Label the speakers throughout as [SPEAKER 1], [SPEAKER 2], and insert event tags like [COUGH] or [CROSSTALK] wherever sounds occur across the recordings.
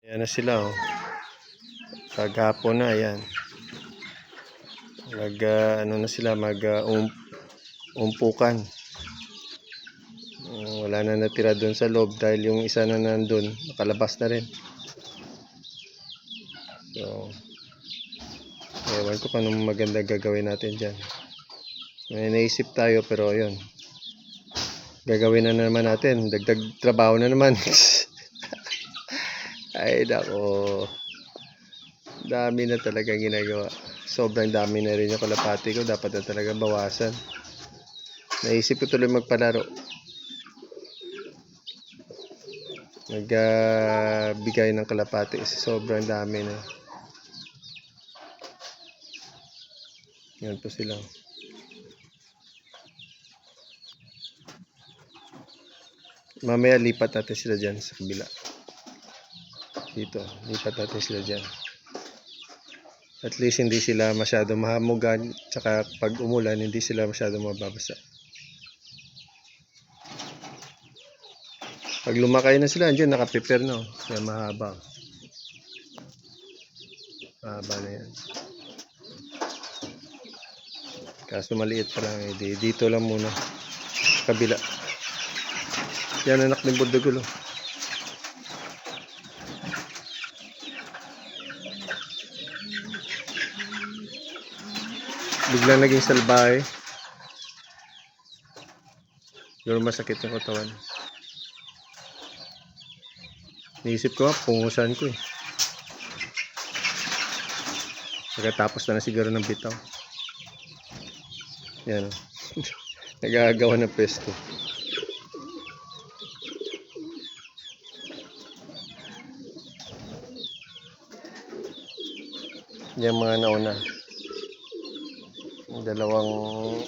[SPEAKER 1] Yan na sila oh. Paghapon na yan. Mag ah, ano na sila mag ah, um, umpukan. Uh, wala na natira doon sa loob dahil yung isa na nandun nakalabas na rin. So ewan ko pa anong maganda gagawin natin dyan. May naisip tayo pero yun. Gagawin na naman natin. Dagdag trabaho na naman. [LAUGHS] Ay, nako. Dami na talaga ginagawa. Sobrang dami na rin yung kalapati ko. Dapat na talaga bawasan. Naisip ko tuloy magpalaro. Nagbigay ng kalapati sobrang dami na. Yan po sila. Mamaya lipat natin sila dyan sa kabila. Dito, lipat natin sila dyan. At least hindi sila masyado mahamugan. Tsaka pag umulan, hindi sila masyado mababasa. Pag lumakay na sila, dyan nakaprepare na. oh. Kaya mahaba. Mahaba na yan. Kaso maliit pa lang. Eh. Di- Dito lang muna. Kabila. Yan anak ng Bordegulo. Bigla naging salbahe. Siguro masakit yung katawan. Naisip ko, pungusan ko eh. Pagkatapos na na siguro ng bitaw. Yan. [LAUGHS] Nagagawa ng pesto. Yan mga nauna. Dalawang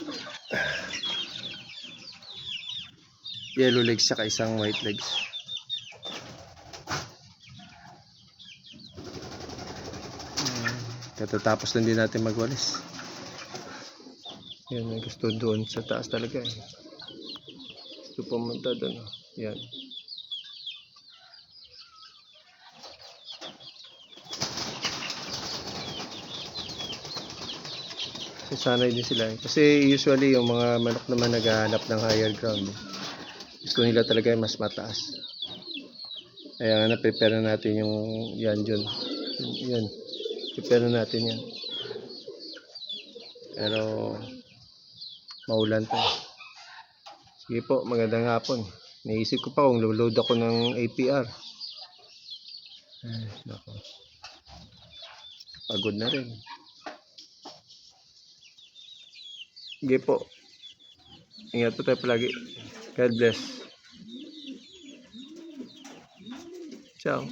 [SPEAKER 1] yellow legs saka isang white legs. Katatapos lang din natin magwalis. Yan, may gusto doon sa taas talaga eh. Gusto pumunta doon. Yan. Sanay din sila. Kasi usually yung mga manok naman naghahanap ng higher ground. Gusto nila talaga mas mataas. Kaya nga na-prepare na natin yung yan dyan. Yan. Prepare na natin yan. Pero maulan pa. Sige po, magandang hapon. Naisip ko pa kung load ako ng APR. Ay, nako. Pagod na rin. Sige po. Ingat po tayo palagi. God bless. Ciao.